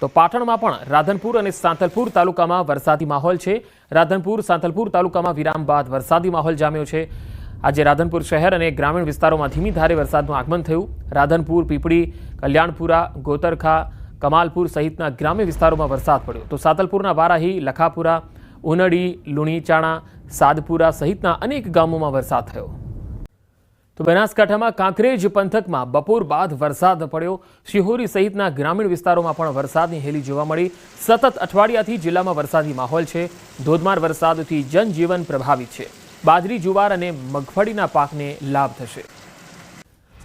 તો પાટણમાં પણ રાધનપુર અને સાંતલપુર તાલુકામાં વરસાદી માહોલ છે. રાધનપુર સાંતલપુર તાલુકામાં વિરામ બાદ વરસાદી માહોલ જામ્યો છે. આજે રાધનપુર શહેર અને ગ્રામીણ વિસ્તારોમાં ધીમી ધારે વરસાદનું આગમન થયું. રાધનપુર, પીપળી, કલ્યાણપુરા, ગોતરખા, કમાલપુર સહિતના ગ્રામ્ય વિસ્તારોમાં વરસાદ પડ્યો. તો સાતલપુરના વારાહી, લખાપુરા ઉનડી લુણીચાણા, સાદપુરા સહિતના અનેક ગામોમાં વરસાદ થયો. તો બનાસકાંઠામાં કાંકરેજ પંથકમાં બપોર બાદ વરસાદ પડ્યો. શિહોરી સહિતના ગ્રામીણ વિસ્તારોમાં પણ વરસાદની હેલી જોવા મળી. સતત અઠવાડિયાથી જિલ્લામાં વરસાદી માહોલ છે. ધોધમાર વરસાદથી જનજીવન પ્રભાવિત છે. બાજરી, જુવાર અને મગફળીના પાકને લાભ થશે.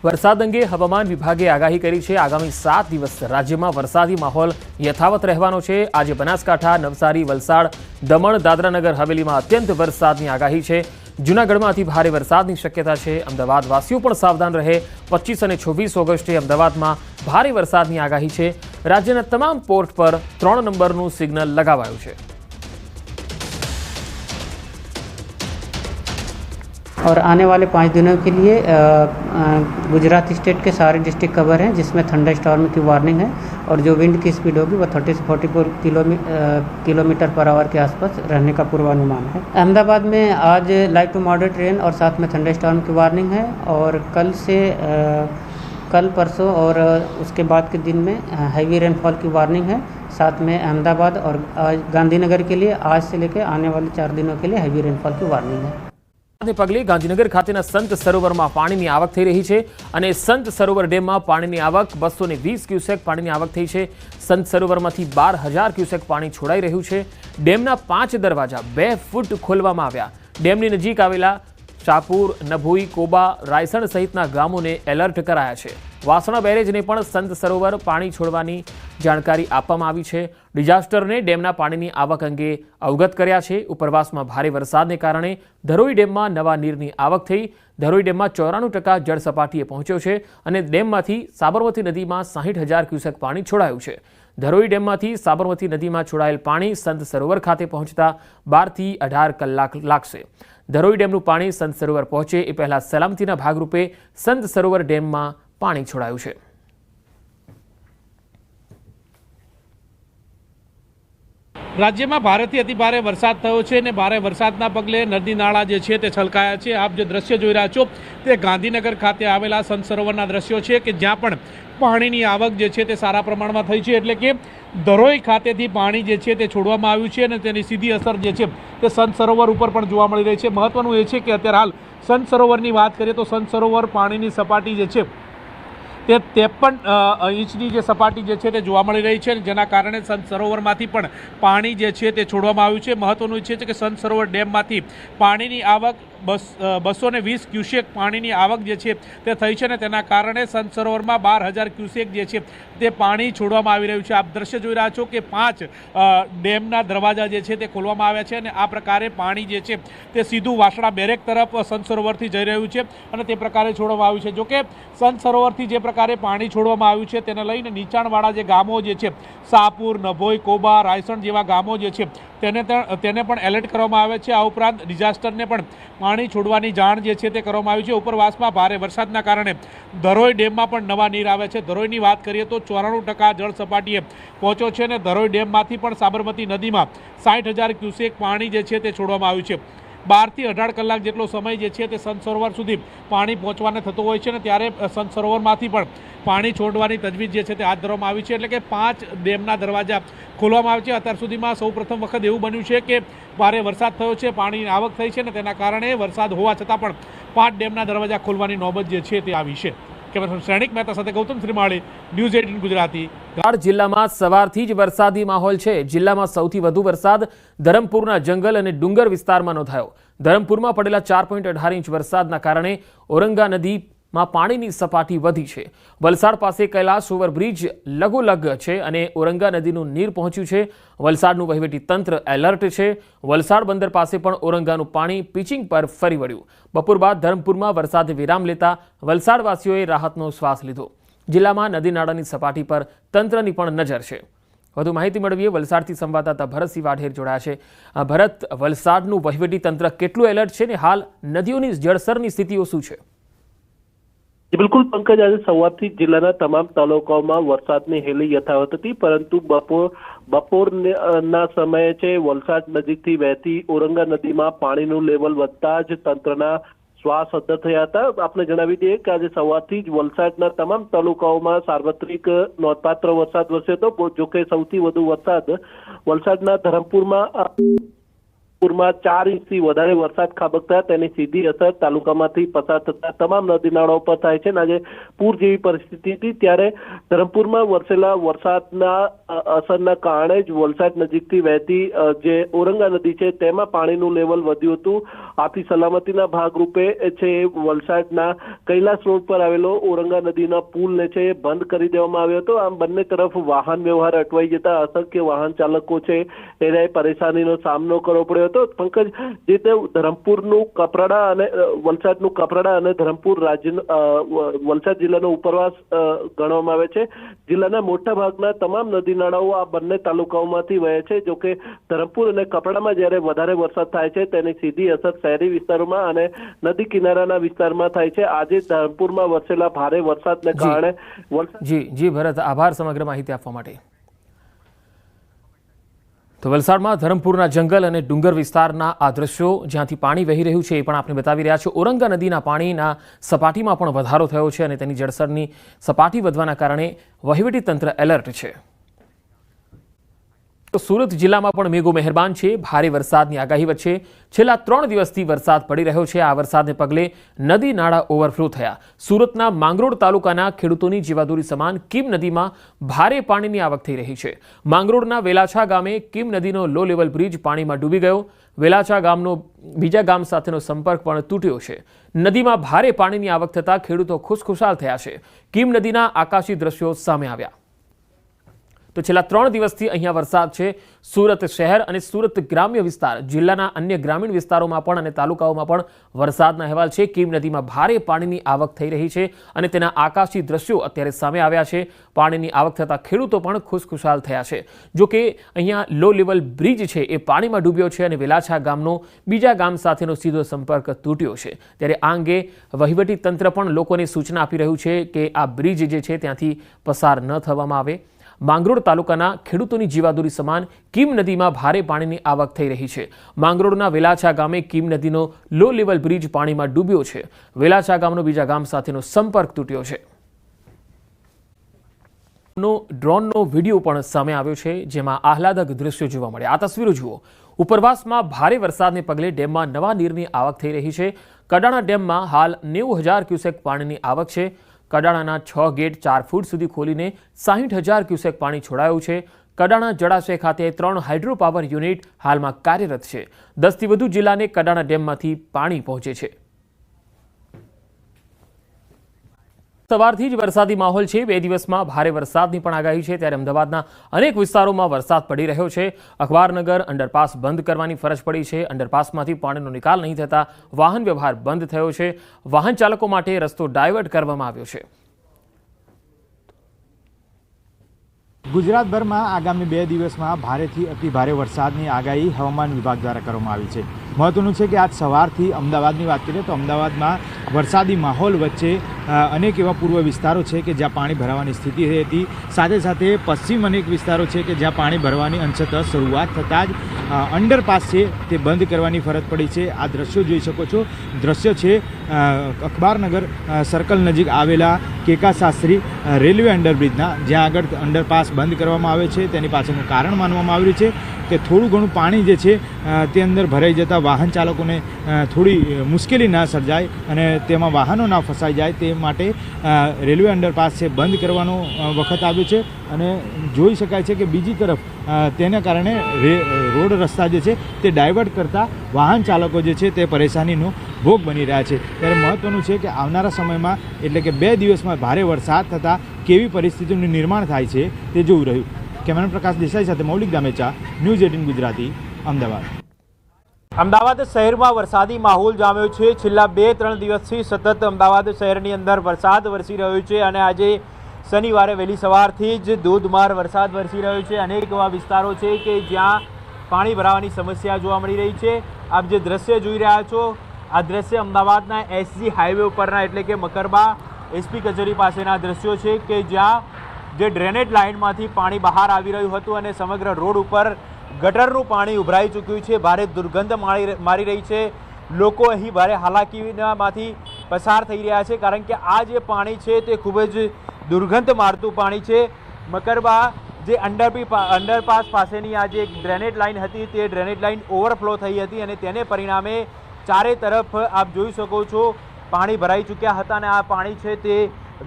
વરસાદ અંગે હવામાન વિભાગે આગાહી કરી છે. આગામી સાત દિવસ રાજ્યમાં વરસાદી માહોલ યથાવત રહેવાનો છે. આજે બનાસકાંઠા, નવસારી, વલસાડ, દમણ, દાદરાનગર, હવેલીમાં અત્યંત વરસાદની આગાહી છે. જૂનાગઢમાં અતિ ભારે વરસાદની શક્યતા છે. અમદાવાદ વાસીઓ પણ સાવધાન રહે. પચીસ અને છવ્વીસ ઓગસ્ટે અમદાવાદમાં ભારે વરસાદની આગાહી છે. રાજ્યના તમામ પોર્ટ પર ત્રણ નંબરનું સિગ્નલ લગાવાયું છે. और आने वाले पाँच दिनों के लिए गुजरात स्टेट के सारे डिस्ट्रिक्ट कवर हैं, जिसमें थंडर स्टॉर्म की वार्निंग है और जो विंड की स्पीड होगी वो 30 से 44 किलोमीटर किलोमीटर पर आवर के आसपास रहने का पूर्वानुमान है। अहमदाबाद में आज लाइट टू मॉडरेट रेन और साथ में थंडर स्टॉर्म की वार्निंग है और कल से कल परसों और उसके बाद के दिन में हैवी रेनफॉल की वार्निंग है। साथ में अहमदाबाद और गांधीनगर के लिए, आज से लेकर आने वाले चार दिनों के लिए हैवी रेनफॉल की वार्निंग है। ને પગલે ગાંધીનગર ખાતેના સંત સરોવરમાં પાણીની આવક થઈ રહી છે અને સંત સરોવર ડેમમાં પાણીની આવક બસો વીસ ક્યુસેક પાણીની આવક થઈ છે. સંત સરોવરમાંથી બાર હજાર ક્યુસેક પાણી છોડાઈ રહ્યું છે. ડેમના પાંચ દરવાજા બે ફૂટ ખોલવામાં આવ્યા. ડેમની નજીક આવેલા શાપુર નભોઈ, કોબા, રાયસણ સહિતના ગામોને એલર્ટ કરાયા છે. વાસણા બેરેજને પણ સંત સરોવર પાણી છોડવાની જાણકારી આપવામાં આવી છે. ડિઝાસ્ટરને ડેમના પાણીની આવક અંગે અવગત કર્યા છે. ઉપરવાસમાં ભારે વરસાદને કારણે ધરોઈ ડેમમાં નવા નીરની આવક થઈ. ધરોઈ ડેમમાં ચોરાણું ટકા જળ સપાટીએ પહોંચ્યો છે અને ડેમમાંથી સાબરમતી નદીમાં સાહીઠ હજાર ક્યુસેક પાણી છોડાયું છે. ધરોઈ ડેમમાંથી સાબરમતી નદીમાં છોડાયેલ પાણી સંત સરોવર ખાતે પહોંચતા બારથી અઢાર કલાક લાગશે. ધરોઈ ડેમનું પાણી સંત સરોવર પહોંચે એ પહેલાં સલામતીના ભાગરૂપે સંત સરોવર ડેમમાં પાણી છોડાયું છે. રાજ્યમાં ભારેથી અતિભારે વરસાદ થયો છે અને ભારે વરસાદના પગલે નદી નાળા જે છે તે છલકાયા છે. આપ જે દ્રશ્ય જોઈ રહ્યા છો તે ગાંધીનગર ખાતે આવેલા સંત સરોવરના દ્રશ્યો છે કે જ્યાં પણ પાણીની આવક જે છે તે સારા પ્રમાણમાં થઈ છે. એટલે કે ધરોઈ ખાતેથી પાણી જે છે તે છોડવામાં આવ્યું છે અને તેની સીધી અસર જે છે તે સંત સરોવર ઉપર પણ જોવા મળી રહી છે. મહત્વનું એ છે કે અત્યારે હાલ સંત સરોવરની વાત કરીએ તો સંત સરોવર પાણીની સપાટી જે છે તે ત્રેપન ઇંચની જે સપાટી જે છે તે જોવા મળી રહી છે જેના કારણે સંત સરોવરમાંથી પણ પાણી જે છે તે છોડવામાં આવ્યું છે. મહત્વનું છે કે સંત સરોવર ડેમમાંથી પાણીની આવક બસ બસો ને વીસ ક્યુસેક પાણીની આવક જે છે તે થઈ છે ને તેના કારણે સંત સરોવરમાં બાર હજાર ક્યુસેક જે છે તે પાણી છોડવામાં આવી રહ્યું છે. આપ દ્રશ્ય જોઈ રહ્યા છો કે પાંચ ડેમના દરવાજા જે છે તે ખોલવામાં આવ્યા છે અને આ પ્રકારે પાણી જે છે તે સીધું વાસણા બેરેક તરફ સંત સરોવરથી જઈ રહ્યું છે અને તે પ્રકારે છોડવામાં આવ્યું છે. જોકે સંત સરોવરથી જે પ્રકારે પાણી છોડવામાં આવ્યું છે તેને લઈને નીચાણવાળા જે ગામો જે છે, સાપુર, નભોઈ, કોબા, રાયસણ જેવા ગામો જે છે તેને તેને પણ એલર્ટ કરવામાં આવે છે. આ ઉપરાંત ડિઝાસ્ટરને પણ પાણી છોડવાની જાણ જે છે તે કરવામાં આવી છે. ઉપરવાસમાં ભારે વરસાદના કારણે ધરોઈ ડેમમાં પણ નવા નીર આવે છે. ધરોઈની વાત કરીએ તો ચોરાણું ટકા જળ સપાટીએ પહોંચ્યો છે અને ધરોઈ ડેમમાંથી પણ સાબરમતી નદીમાં સાઠ હજાર ક્યુસેક પાણી જે છે તે છોડવામાં આવ્યું છે. બારથી અઢાર કલાક જેટલો સમય જે છે તે સંત સરોવર સુધી પાણી પહોંચવાને થતો હોય છે ને ત્યારે સંત સરોવરમાંથી પણ પાણી છોડવાની તજવીજ જે છે તે હાથ ધરવામાં આવી છે. એટલે કે પાંચ ડેમના દરવાજા ખોલવામાં આવે છે. અત્યાર સુધીમાં સૌ પ્રથમ વખત એવું બન્યું છે કે ભારે વરસાદ થયો છે, પાણીની આવક થઈ છે ને તેના કારણે વરસાદ હોવા છતાં પણ પાંચ ડેમના દરવાજા ખોલવાની નોબત જે છે તે આવી છે. કેમેરામેન શ્રેણિક મહેતા સાથે ગૌતમ શ્રીમાળી, ન્યૂઝ એટીન ગુજરાતી. વલસાડ જિલ્લામાં સવારથી જ વરસાદી માહોલ છે. જિલ્લામાં સૌથી વધુ વરસાદ ધરમપુરના જંગલ અને ડુંગર વિસ્તારમાં નોંધાયો. ધરમપુરમાં પડેલા ચાર પોઈન્ટ અઢાર ઇંચ વરસાદના કારણે ઔરંગા નદીમાં પાણીની સપાટી વધી છે. વલસાડ પાસે કૈલાસ ઓવરબ્રિજ લગોલગ છે અને ઓરંગા નદીનું નીર પહોંચ્યું છે. વલસાડનું વહીવટી તંત્ર એલર્ટ છે. વલસાડ બંદર પાસે પણ ઓરંગાનું પાણી પિચિંગ પર ફરી વળ્યું. બપોર બાદ ધરમપુરમાં વરસાદ વિરામ લેતા વલસાડવાસીઓએ રાહતનો શ્વાસ લીધો. જિલ્લામાં નદી નાળાની સપાટી પર તંત્રની પણ નજર છે. વધુ માહિતી મેળવીએ, વલસાડથી સંવાદદાતા ભરતસિંહ વાઢેર જોડાયા છે. ભરત, વલસાડનું વહીવટી તંત્ર કેટલું એલર્ટ છે ને હાલ નદીઓની જળસરની સ્થિતિઓ શું છે? બિલકુલ, પંકજ, આજે સવારથી જિલ્લાના તમામ તાલુકાઓમાં વરસાદની હેલી યથાવત હતી, પરંતુ બપોર, બપોરના સમયે છે, વલસાડ નજીકથી વહેતી ઓરંગા નદીમાં પાણીનું લેવલ વધતા જ તંત્રના શ્વાસ અદ્ધર થયા હતા. આપણે જણાવી દઈએ કે આજે સવારથી જ વલસાડના તમામ તાલુકાઓમાં સાર્વત્રિક નોંધપાત્ર વરસાદ વરસ્યો હતો. જોકે સૌથી વધુ વરસાદ વલસાડના ધરમપુરમાં પુરમાં ચાર ઇંચથી વધારે વરસાદ ખાબકતા તેની સીધી અસર તાલુકામાંથી પસાર થતા તમામ નદી નાળાઓ પર થાય છે. અને આજે પૂર જેવી પરિસ્થિતિ હતી, ત્યારે ધરમપુરમાં વરસેલા વરસાદના અસરના કારણે જ વલસાડ નજીકથી વહેતી જે ઓરંગા નદી છે, તેમાં પાણીનું લેવલ વધ્યું હતું. આથી સલામતીના ભાગરૂપે છે વલસાડના કૈલાસ રોડ પર આવેલો ઓરંગા નદીના પુલને છે, એ બંધ કરી દેવામાં આવ્યો હતો. આમ બંને તરફ વાહન વ્યવહાર અટવાઈ જતા અસંખ્ય વાહન ચાલકો છે એને પરેશાનીનો સામનો કરવો પડ્યો હતો પંકજ જે તે ધરમપુરનું કપરાડા અને વલસાડનું કપરાડા અને ધરમપુર રાજ્ય વલસાડ જિલ્લાનો ઉપરવાસ ગણવામાં આવે છે. જિલ્લાના મોટા ભાગના તમામ નદી નાળાઓ આ બંને તાલુકાઓમાંથી વહે છે જોકે ધરમપુર અને કપરાડામાં જ્યારે વધારે વરસાદ થાય છે તેની સીધી અસર શહેરી વિસ્તારોમાં અને નદી કિનારાના વિસ્તારમાં થાય છે. આજે ધરમપુરમાં વરસેલા ભારે વરસાદને. કારણે જી જી ભરત આભાર સમગ્ર માહિતી આપવા માટે. તો વલસાડમાં ધરમપુરના જંગલ અને ડુંગર વિસ્તારના આ દ્રશ્યો જ્યાંથી પાણી વહી રહ્યું છે એ પણ આપણે બતાવી રહ્યા છે ઓરંગા નદીના પાણીના સપાટીમાં પણ વધારો થયો છે અને તેની જળસરની સપાટી વધવાના કારણે વહીવટી તંત્ર એલર્ટ છે. તો સુરત જિલ્લામાં પણ મેઘો મહેરબાન છે. ભારે વરસાદની આગાહી વચ્ચે છેલ્લા ત્રણ દિવસથી વરસાદ પડી રહ્યો છે. આ વરસાદને પગલે નદી નાળા ઓવરફ્લો થયા. સુરતના માંગરોળ તાલુકાના ખેડૂતોની જીવાદોરી સમાન કિમ નદીમાં ભારે પાણીની આવક થઈ રહી છે. માંગરોળના વેલાછા ગામે કિમ નદીનો લો લેવલ બ્રિજ પાણીમાં ડૂબી ગયો. વેલાછા ગામનો બીજા ગામ સાથેનો સંપર્ક પણ તૂટ્યો છે. નદીમાં ભારે પાણીની આવક થતાં ખેડૂતો ખુશખુશાલ થયા છે. કિમ નદીના આકાશી દ્રશ્યો સામે આવ્યા. તો છેલ્લા ત્રણ દિવસથી અહીંયા વરસાદ છે. સુરત શહેર અને સુરત ગ્રામ્ય વિસ્તાર, જિલ્લાના અન્ય ગ્રામીણ વિસ્તારોમાં પણ અને તાલુકાઓમાં પણ વરસાદના અહેવાલ છે. કીમ નદીમાં ભારે પાણીની આવક થઈ રહી છે અને તેના આકાશી દ્રશ્યો અત્યારે સામે આવ્યા છે. પાણીની આવક થતાં ખેડૂતો પણ ખુશખુશાલ થયા છે. જો કે અહીંયા લો લેવલ બ્રિજ છે એ પાણીમાં ડૂબ્યો છે અને વેલાછા ગામનો બીજા ગામ સાથેનો સીધો સંપર્ક તૂટ્યો છે. ત્યારે આ અંગે વહીવટી તંત્ર પણ લોકોને સૂચના આપી રહ્યું છે કે આ બ્રિજ જે છે ત્યાંથી પસાર ન થવામાં આવે. માંગરોળ તાલુકાના ખેડૂતોની જીવાદોરી સમાન કીમ નદીમાં ભારે પાણીની આવક થઈ રહી છે. માંગરોળના વેલાછા ગામે કીમ નદીનો લો લેવલ બ્રિજ પાણીમાં ડૂબ્યો છે. વેલાછા ગામનો બીજા ગામ સાથેનો સંપર્ક તૂટ્યો છે. નો ડ્રોનનો વીડિયો પણ સામે આવ્યો છે, જેમાં આહલાદક દ્રશ્યો જોવા મળ્યા. આ તસવીરો જુઓ. ઉપરવાસમાં ભારે વરસાદને પગલે ડેમમાં નવા નીરની આવક થઈ રહી છે. કડાણા ડેમમાં હાલ નેવું હજાર ક્યુસેક પાણીની આવક છે. કડાણાના છ ગેટ ચાર ફૂટ સુધી ખોલીને સાહીઠ હજાર ક્યુસેક પાણી છોડાયું છે. કડાણા જળાશય ખાતે ત્રણ હાઇડ્રો પાવર યુનિટ હાલમાં કાર્યરત છે. દસથી વધુ જિલ્લાને કડાણા ડેમમાંથી પાણી પહોંચે છે. સવારથી જ વરસાદી માહોલ છે. બે દિવસમાં ભારે વરસાદની પણ આગાહી છે. ત્યારે અમદાવાદના અનેક વિસ્તારોમાં વરસાદ પડી રહ્યો છે. અખબારનગર અંડરપાસ બંધ કરવાની ફરજ પડી છે. અંડરપાસમાંથી પાણીનો નિકાલ નહીં થતા વાહન વ્યવહાર બંધ થયો છે. વાહન ચાલકો માટે રસ્તો ડાયવર્ટ કરવામાં આવ્યો છે. ગુજરાતભરમાં આગામી બે દિવસમાં ભારેથી અતિ ભારે વરસાદની આગાહી હવામાન વિભાગ દ્વારા કરવામાં આવી છે. મહત્વનું છે કે આજ સવારથી અમદાવાદની વાત કરીએ તો અમદાવાદમાં વરસાદી માહોલ વચ્ચે અનેક એવા પૂર્વ વિસ્તારો છે કે જ્યાં પાણી ભરાવાની સ્થિતિ હતી. સાથે સાથે પશ્ચિમ અનેક વિસ્તારો છે કે જ્યાં પાણી ભરવાની અંશતઃ શરૂઆત થતાં જ અંડરપાસ છે તે બંધ કરવાની ફરજ પડી છે. આ દ્રશ્યો જોઈ શકો છો. દ્રશ્ય છે અખબારનગર સર્કલ નજીક આવેલા કેકા શાસ્ત્રી રેલવે અંડરબ્રિજના. જ્યાં આગળ અંડરપાસ બંધ કરવામાં આવે છે. તેની પાછળનું કારણ માનવામાં આવ્યું છે. કે થોડું ઘણું પાણી જે છે તે અંદર ભરાઈ જતાં વાહન ચાલકોને થોડી મુશ્કેલી ના સર્જાય અને તેમાં વાહનો ના ફસાઈ જાય તે માટે રેલવે અંડરપાસ છે બંધ કરવાનો વખત આવ્યો છે અને જોઈ શકાય છે કે બીજી તરફ તેના કારણે રોડ રસ્તા જે છે તે ડાયવર્ટ કરતા વાહન ચાલકો જે છે તે પરેશાનીનો ભોગ બની રહ્યા છે. ત્યારે મહત્ત્વનું છે કે આવનારા સમયમાં, એટલે કે બે દિવસમાં ભારે વરસાદ થતાં કેવી પરિસ્થિતિનું નિર્માણ થાય છે તે જોવું રહ્યું. કેમેરા પ્રકાશ દેસાઈ સાથે મૌલિક ગામેચા ન્યૂઝ એટીન ગુજરાતી, અમદાવાદ. અમદાવાદ શહેરમાં વરસાદી માહોલ જામ્યો છે. છેલ્લા બે, ત્રણ દિવસથી સતત અમદાવાદ શહેરની અંદર વરસાદ વરસી રહ્યો છે અને આજે શનિવારે વહેલી સવારથી જ ધોધમાર વરસાદ વરસી રહ્યો છે. અનેક એવા વિસ્તારો છે કે જ્યાં પાણી ભરાવાની સમસ્યા જોવા મળી રહી છે. આપ જે દ્રશ્ય જોઈ રહ્યા છો, આ દ્રશ્ય અમદાવાદના એસજી હાઈવે ઉપરના, એટલે કે મકરબા એસપી કચેરી પાસેના દ્રશ્યો છે કે જ્યાં જે ડ્રેનેજ લાઇનમાંથી પાણી બહાર આવી રહ્યું હતું અને સમગ્ર રોડ ઉપર ગટરનું પાણી ઉભરાઈ ચૂક્યું છે. ભારે દુર્ગંધ મારી મારી રહી છે. લોકો અહીં ભારે હાલાકીમાંથી પસાર થઈ રહ્યા છે કારણ કે આ જે પાણી છે તે ખૂબ જ દુર્ગંધ મારતું પાણી છે. મકરબા જે અંડરપી અંડરપાસ પાસેની આ જે ડ્રેનેજ લાઇન હતી તે ડ્રેનેજ લાઇન ઓવરફ્લો થઈ હતી અને તેને પરિણામે ચારે તરફ આપ જોઈ શકો છો પાણી ભરાઈ ચૂક્યા હતા અને આ પાણી છે તે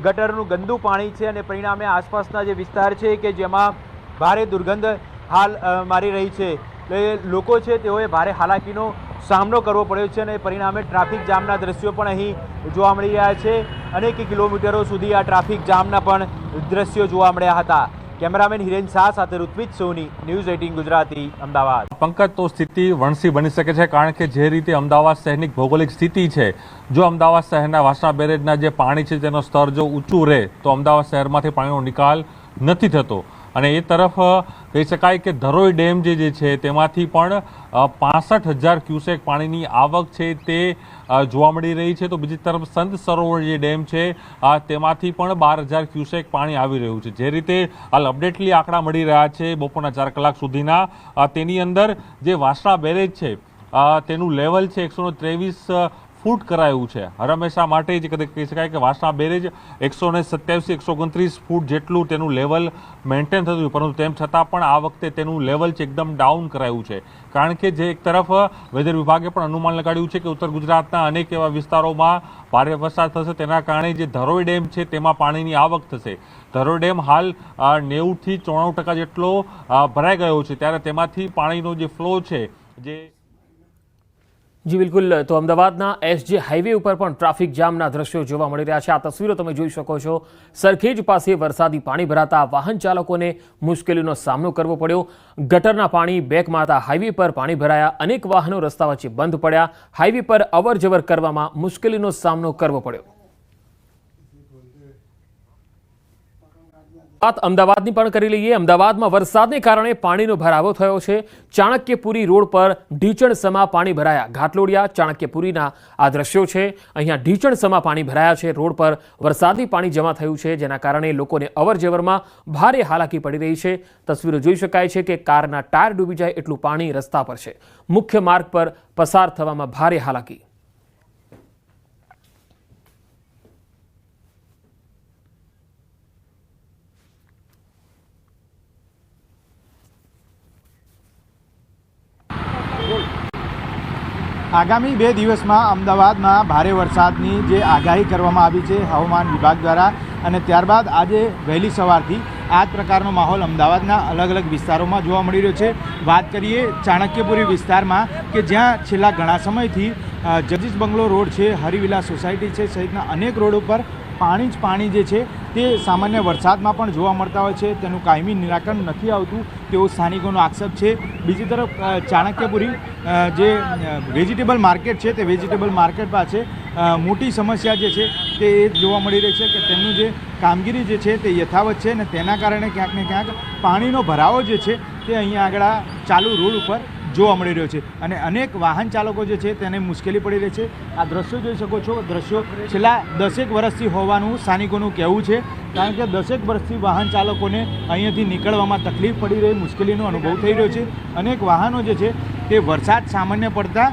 ગટરનું ગંદુ પાણી છે અને પરિણામે આસપાસના જે વિસ્તાર છે કે જેમાં ભારે દુર્ગંધ હાલ મારી રહી છે. એટલે લોકો છે તેઓએ ભારે હાલાકીનો સામનો કરવો પડ્યો છે અને પરિણામે ટ્રાફિક જામના દ્રશ્યો પણ અહીં જોવા મળી રહ્યા છે. અનેક કિલોમીટરો સુધી આ ટ્રાફિક જામના પણ દ્રશ્યો જોવા મળ્યા હતા. કેમેરામેન હિરેન શાહ સાથે ઋત્વિજ સોની, ન્યૂઝ એટીન ગુજરાતી, અમદાવાદ. પંકજ, તો સ્થિતિ વણસી બની શકે છે, કારણ કે જે રીતે અમદાવાદ શહેરની ભૌગોલિક સ્થિતિ છે, જો અમદાવાદ શહેરના વાસણા બેરેજના જે પાણી છે તેનો સ્તર જો ઊંચું રહે, તો અમદાવાદ શહેરમાંથી પાણીનો નિકાલ નથી થતો. અને એ તરફ કહી શકાય કે ધરોઈ ડેમ જે છે, તેમાંથી પણ પાસઠ હજાર ક્યુસેક પાણીની આવક છે તે જોવા મળી રહી છે. તો બીજી તરફ સંત સરોવર જે ડેમ છે તેમાંથી પણ બાર હજાર ક્યુસેક પાણી આવી રહ્યું છે. જે રીતે હાલ અપડેટલી આંકડા મળી રહ્યા છે બપોરના ચાર કલાક સુધીના. તેની અંદર જે વાસણા બેરેજ છે તેનું લેવલ છે એકસો ત્રેવીસ ફૂટ કરાયું છે. હંમેશા માટે જ કદાચ કહી શકાય કે વાસણા બેરેજ એકસો ને સત્યાવીસ, એકસો ઓગણત્રીસ ફૂટ જેટલું તેનું લેવલ મેન્ટેન થતું પરંતુ તેમ છતાં પણ આ વખતે તેનું લેવલ છે એકદમ ડાઉન કરાયું છે. કારણ કે જે એક તરફ વેધર વિભાગે પણ અનુમાન લગાડ્યું છે કે ઉત્તર ગુજરાતના અનેક એવા વિસ્તારોમાં ભારે વરસાદ થશે. તેના કારણે જે ધરોઈ ડેમ છે તેમાં પાણીની આવક થશે. ધરોઈ ડેમ હાલ નેવુંથી ચોરાણું ટકા જેટલો ભરાઈ ગયો છે. ત્યારે તેમાંથી પાણીનો જે ફ્લો છે, જે જી, બિલકુલ. તો અમદાવાદના એસજી હાઈવે ઉપર પણ ટ્રાફિક જામના દ્રશ્યો જોવા મળી રહ્યા છે. આ તસવીરો તમે જોઈ શકો છો. સરખેજ પાસે વરસાદી પાણી ભરાતા વાહન ચાલકોને મુશ્કેલીનો સામનો કરવો પડ્યો. ગટરના પાણી બેક મારતા હાઈવે પર પાણી ભરાયા. અનેક વાહનો રસ્તા વચ્ચે બંધ પડ્યા. હાઈવે પર અવર કરવામાં મુશ્કેલીનો સામનો કરવો પડ્યો. વાત અમદાવાદની પણ કરી લઈએ. અમદાવાદમાં વરસાદને કારણે પાણીનો ભરાવો થયો છે. ચાણક્યપુરી રોડ પર ઢીચણસમા પાણી ભરાયા. ઘાટલોડિયા, ચાણક્યપુરીના આ દ્રશ્યો છે. અહીંયા ઢીચણસમા પાણી ભરાયા છે. રોડ પર વરસાદી પાણી જમા થયું છે, જેના કારણે લોકોને અવરજવરમાં ભારે હાલાકી પડી રહી છે. તસવીરો જોઈ શકાય છે કે કારના ટાયર ડૂબી જાય એટલું પાણી રસ્તા પર છે. મુખ્ય માર્ગ પર પસાર થવામાં ભારે હાલાકી. આગામી બે દિવસમાં અમદાવાદમાં ભારે વરસાદની જે આગાહી કરવામાં આવી છે હવામાન વિભાગ દ્વારા અને ત્યારબાદ આજે વહેલી સવારથી આ જ પ્રકારનો માહોલ અમદાવાદના અલગ અલગ વિસ્તારોમાં જોવા મળી રહ્યો છે. વાત કરીએ ચાણક્યપુરી વિસ્તારમાં કે જ્યાં છેલ્લા ઘણા સમયથી જજીસ બંગલો રોડ છે હરિવિલા સોસાયટી છે સહિતના અનેક રોડ ઉપર પાણી જ પાણી જે છે તે સામાન્ય વરસાદમાં પણ જોવા મળતા હોય છે. તેનું કાયમી નિરાકરણ નથી આવતું તેવો સ્થાનિકોનો આક્ષેપ છે. બીજી તરફ ચાણક્યપુરી જે વેજીટેબલ માર્કેટ છે, તે વેજીટેબલ માર્કેટ પાસે મોટી સમસ્યા જે છે, તે એ જોવા મળી રહી છે કે તેમનું જે કામગીરી જે છે, તે યથાવત છે અને તેના કારણે ક્યાંક ને ક્યાંક પાણીનો ભરાવો જે છે, તે અહીંયા આગળ ચાલુ રોડ ઉપર જોવા મળી રહ્યો છે. અને અનેક વાહન ચાલકો જે છે, તેને મુશ્કેલી પડી રહી છે. આ દ્રશ્યો જોઈ શકો છો. દ્રશ્યો છેલ્લા દસેક વર્ષથી હોવાનું સ્થાનિકોનું કહેવું છે. કારણ કે દસેક વર્ષથી વાહન ચાલકોને અહીંયાથી નીકળવામાં તકલીફ પડી રહી, મુશ્કેલીનો અનુભવ થઈ રહ્યો છે. અનેક વાહનો જે છે તે વરસાદ સામાન્ય પડતા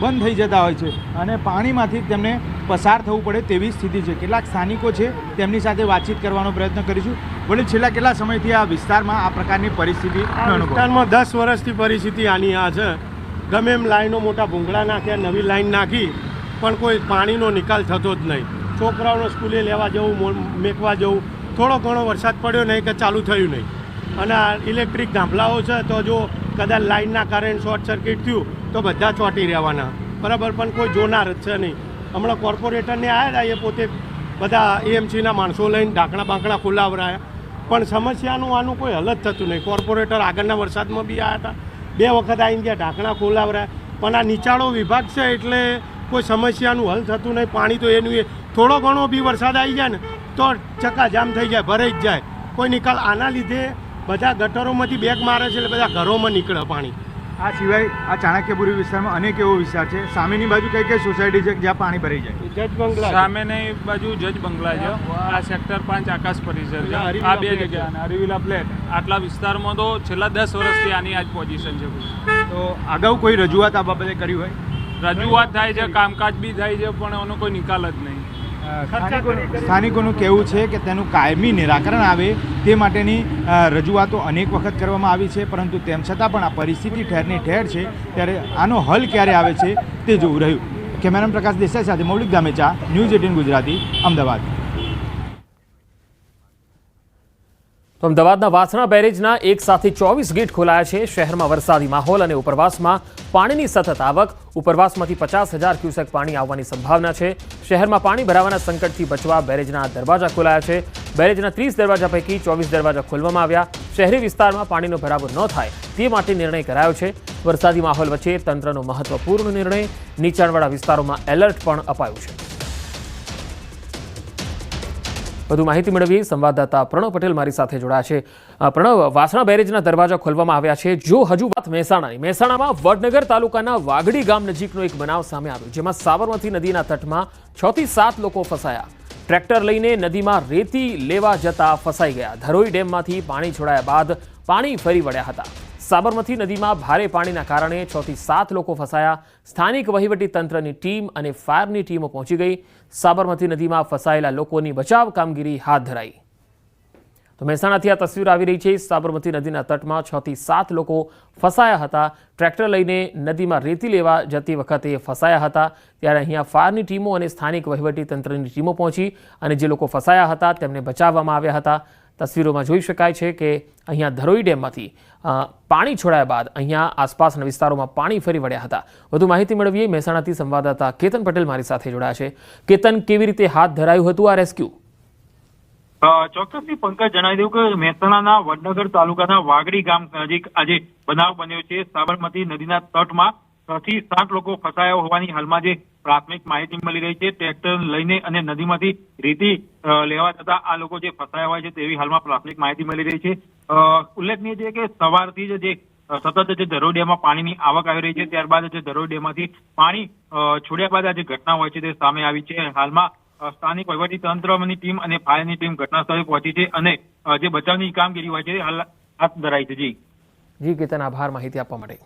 બંધ થઈ જતા હોય છે અને પાણીમાંથી તેમને પસાર થવું પડે તેવી સ્થિતિ છે. કેટલાક સ્થાનિકો છે તેમની સાથે વાતચીત કરવાનો પ્રયત્ન કરીશું. બોલે છેલ્લા કેટલા સમયથી આ વિસ્તારમાં આ પ્રકારની પરિસ્થિતિ વિસ્તારમાં દસ વર્ષથી પરિસ્થિતિ આની આ છે. ગમે એમ લાઈનો મોટા ભૂંગળા નાખ્યા નવી લાઈન નાખી પણ કોઈ પાણીનો નિકાલ થતો જ નહીં. છોકરાઓને સ્કૂલે લેવા જવું મો- મેકવા જવું થોડો ઘણો વરસાદ પડ્યો નહીં કે ચાલુ થયું નહીં. અને આ ઇલેક્ટ્રિક ગાંભલાઓ છે તો જો કદાચ લાઇનના કારણે શોર્ટ સર્કિટ થયું તો બધા ચોંટી રહેવાના. બરાબર, પણ કોઈ જોનાર જ છે નહીં. હમણાં કોર્પોરેટરને આવ્યા હતા, એ પોતે બધા એએમસીના માણસો લઈને ઢાંકણા બાંકણા ખુલ્લાવરાયા પણ સમસ્યાનું આનું કોઈ હલ જ થતું નહીં. કોર્પોરેટર આગળના વરસાદમાં બી આવ્યા હતા. બે વખત આવીને ગયા, ઢાંકણા ખોલાવરાયા. પણ આ નીચાળો વિભાગ છે એટલે કોઈ સમસ્યાનું હલ થતું નહીં. પાણી તો એનું એ થોડો ઘણો બી વરસાદ આવી જાય ને, તો ચક્કાજામ થઈ જાય, ભરાઈ જ જાય. કોઈ નિકાલ આના લીધે બધા ગટરોમાંથી બેગ મારે છે એટલે બધા ઘરોમાં નીકળે પાણી. આ સિવાય આ ચાણક્યપુરી વિસ્તારમાં અનેક એવો વિસ્તાર છે. સામેની બાજુ કઈ કઈ સોસાયટી છે કે જ્યાં પાણી ભરાઈ જાય? જજ બંગલા સામેની બાજુ જજ બંગલા છે. આ સેક્ટર પાંચ આકાશ પરિસર છે. આ બે જગ્યા. અને હરિવિલા ફ્લેટ. આટલા વિસ્તારમાં તો છેલ્લા દસ વર્ષથી આની આજ પોઝિશન છે તો અગાઉ કોઈ રજૂઆત આ બાબતે કરી હોય? રજૂઆત થાય છે કામકાજ બી થાય છે પણ એનો કોઈ નિકાલ જ નહીં. સ્થાનિકોનું કહેવું છે કે તેનું કાયમી નિરાકરણ આવે તે માટેની રજૂઆતો અનેક વખત કરવામાં આવી છે પરંતુ તેમ છતાં પણ આ પરિસ્થિતિ ઠેરની ઠેર છે ત્યારે આનો હલ ક્યારે આવે છે તે જોવું રહ્યું. કેમેરામેન પ્રકાશ દેસાઈ સાથે મૌલિક ગામેચા ન્યૂઝ એટીન ગુજરાતી અમદાવાદ. તો અમદાવાદના વાસણા બેરેજના એક સાથે ચોવીસ ગેટ ખોલાયા છે. શહેરમાં વરસાદી માહોલ અને ઉપરવાસમાં પાણીની સતત આવક. ઉપરવાસમાંથી પચાસ હજાર ક્યુસેક પાણી આવવાની સંભાવના છે. શહેરમાં પાણી ભરાવાના સંકટથી બચવા બેરેજના દરવાજા ખોલાયા છે. બેરેજના ત્રીસ દરવાજા પૈકી ચોવીસ દરવાજા ખોલવામાં આવ્યા. શહેરી વિસ્તારમાં પાણીનો ભરાવો ન થાય તે માટે નિર્ણય કરાયો છે. વરસાદી માહોલ વચ્ચે તંત્રનો મહત્વપૂર્ણ નિર્ણય નીચાણવાળા વિસ્તારોમાં એલર્ટ પણ અપાયું છે. વધુ માહિતી મેળવી સંવાદદાતા પ્રણવ પટેલ મારી સાથે જોડાયા છે. પ્રણવ, વાસણા બેરેજના દરવાજા ખોલવામાં આવ્યા છે. જો હજુ વાત મહેસાણાની, મહેસાણામાં વડનગર તાલુકાના વાઘડી ગામ નજીકનો એક બનાવ સામે આવ્યો, જેમાં સાબરમતી નદીના તટમાં છ થી સાત લોકો ફસાયા. ટ્રેક્ટર લઈને નદીમાં રેતી લેવા જતા ફસાઈ ગયા. ધરોઈ ડેમમાંથી પાણી છોડાયા બાદ પાણી ફરી વળ્યા હતા. સાબરમતી નદીમાં ભારે પાણીના કારણે છ થી સાત લોકો ફસાયા. સ્થાનિક વહીવટી તંત્રની ટીમ અને ફાયરની ટીમો પહોંચી ગઈ. સાબરમતી નદીમાં ફસાયેલા લોકોની બચાવ કામગીરી હાથ ધરાઈ. તો મહેસાણાથી આ તસવીર આવી રહી છે. સાબરમતી નદીના તટમાં છ થી સાત લોકો ફસાયા હતા. ટ્રેક્ટર લઈને નદીમાં રેતી લેવા જતી વખતે ફસાયા હતા. ત્યારે અહીંયા ફાયરની ટીમો અને સ્થાનિક વહીવટી તંત્રની ટીમો પહોંચી અને જે લોકો ફસાયા હતા તેમને બચાવવામાં આવ્યા હતા. તસવીરોમાં જોઈ શકાય છે કે અહીંયા ધરોઈ ડેમમાંથી પાણી છોડાયા બાદ અહીંયા આસપાસના વિસ્તારોમાં પાણી ફરી વળ્યા હતા. વધુ માહિતી મેળવીએ મહેસાણાથી સંવાદદાતા કેતન પટેલ મારી સાથે જોડાયા છે. કેતન, કેવી રીતે હાથ ધરાયું હતું આ રેસ્ક્યુ? ચોક્કસથી પંકજ જણાવી દઉં કે મહેસાણાના વડનગર તાલુકાના વાગડી ગામ નજીક આજે બનાવ બન્યો છે. સાબરમતી નદીના તટમાં થી સાત લોકો ફસાયા હોવાની હાલમાં જે પ્રાથમિક માહિતી મળી રહી છે. ટ્રેક્ટર લઈને અને નદીમાંથી રેતી લેવા જતા આ લોકો જે ફસાયા હોય છે તેવી હાલમાં પ્રાથમિક માહિતી મળી રહી છે. ઉલ્લેખનીય છે કે સવારથી જ જે સતત જે ધરોઈ ડેમમાં પાણીની આવક આવી રહી છે, ત્યારબાદ જે ધરોઈ ડેમમાંથી પાણી છોડ્યા બાદ આ જે ઘટના હોય છે તે સામે આવી છે. હાલમાં સ્થાનિક વહીવટી તંત્રની ટીમ અને ફાયરની ટીમ ઘટના સ્થળે પહોંચી છે અને જે બચાવની કામગીરી હોય છે હાલ હાથ ધરાઈ છે. જી. જી, કેતન, આભાર માહિતી આપવા માટે.